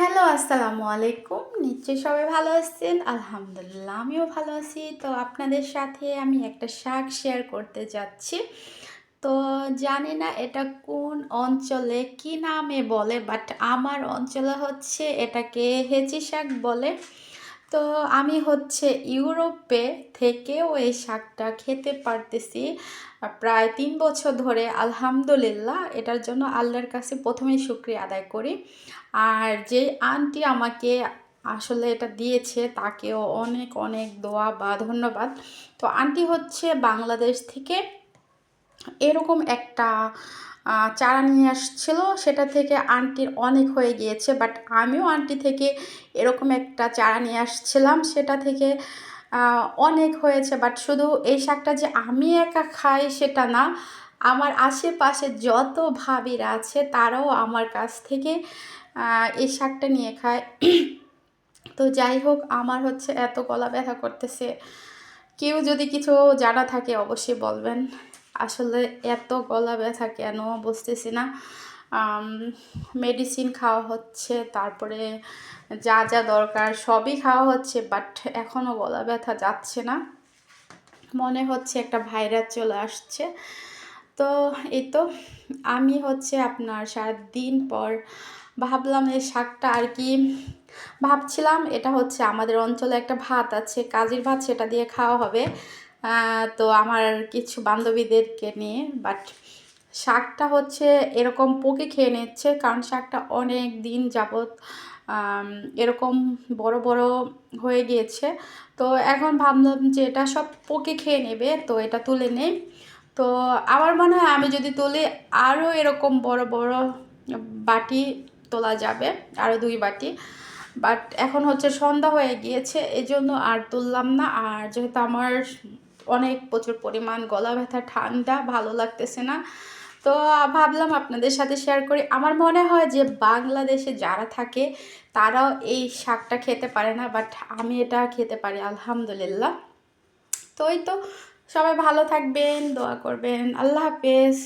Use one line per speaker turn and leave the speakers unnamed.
Hello, আসসালামু আলাইকুম। নিশ্চয়ই সবাই ভালো আছেন? আলহামদুলিল্লাহ, আমিও ভালো আছি। তো আপনাদের সাথে আমি একটা শাক শেয়ার করতে যাচ্ছি। তো জানি না এটা কোন অঞ্চলে, কি নামে বলে বাট আমার অঞ্চলে হচ্ছে এটাকে হেঁচি শাক বলে। তো আমি হচ্ছে ইউরোপে থেকেও এই শাকটা খেতে পারতেছি। প্রায় তিন বছর ধরে আলহামদুলিল্লাহ এটার জন্য আল্লাহর কাছে প্রথমেই শুক্রিয়া আদায় করি। আর যে আন্টি আমাকে আসলে এটা দিয়েছে তাকেও অনেক অনেক দোয়া বা ধন্যবাদ। তো আন্টি হচ্ছে বাংলাদেশ থেকে এরকম একটা চারা নিয়ে আসছিল, সেটা থেকে আন্টির অনেক হয়ে গিয়েছে বাট আমিও আন্টি থেকে এরকম একটা চারা নিয়ে আসছিলাম, সেটা থেকে অনেক হয়েছে বাট শুধু এই শাকটা যে আমি একা খাই সেটা না, আমার আশেপাশে যত ভাবিরা আছে তারাও আমার কাছ থেকে এই শাকটা নিয়ে খায়। তো যাই হোক, আমার হচ্ছে এত গলা ব্যথা করতেছে, কেউ যদি কিছু জানা থাকে অবশ্যই বলবেন। আসলে এত গলা ব্যথা কেন বুঝতেছি না। মেডিসিন খাওয়া হচ্ছে, তারপরে যা যা দরকার সবই খাওয়া হচ্ছে বাট এখনও গলা ব্যথা যাচ্ছে না। মনে হচ্ছে একটা ভাইরাস চলে আসছে। তো এই তো, আমি হচ্ছে আপনার সাত দিন পর ভাবলাম এই শাকটা আর কি ভাবছিলাম, এটা হচ্ছে আমাদের অঞ্চলে একটা ভাত আছে, কাজির ভাত সেটা দিয়ে খাওয়া হবে। তো আমার কিছু বান্ধবীদেরকে নিয়ে বাট শাকটা হচ্ছে এরকম পোকে খেয়ে নিচ্ছে, কারণ শাকটা অনেক দিন যাবত এরকম বড় বড় হয়ে গিয়েছে। তো এখন ভাবলাম যে এটা সব পোকে খেয়ে নেবে, তো এটা তুলে নেই। তো আমার মনে হয় আমি যদি তুলি, আরও এরকম বড় বড় বাটি তোলা যাবে, আরও দুই বাটি। বাট এখন হচ্ছে সন্ধ্যা হয়ে গিয়েছে, এজন্য আর তুললাম না। আর যেহেতু আমার অনেক প্রচুর পরিমাণ গলা ব্যথা, ঠান্ডা, ভালো লাগতেছে না। তো ভাবলাম আপনাদের সাথে শেয়ার করি। আমার মনে হয় যে বাংলাদেশে যারা থাকে, তারাও এই শাকটা খেতে পারে না বাট আমি এটা খেতে পারি, আলহামদুলিল্লাহ। তো এই তো, সবাই ভালো থাকবেন, দোয়া করবেন, আল্লাহ হাফেজ।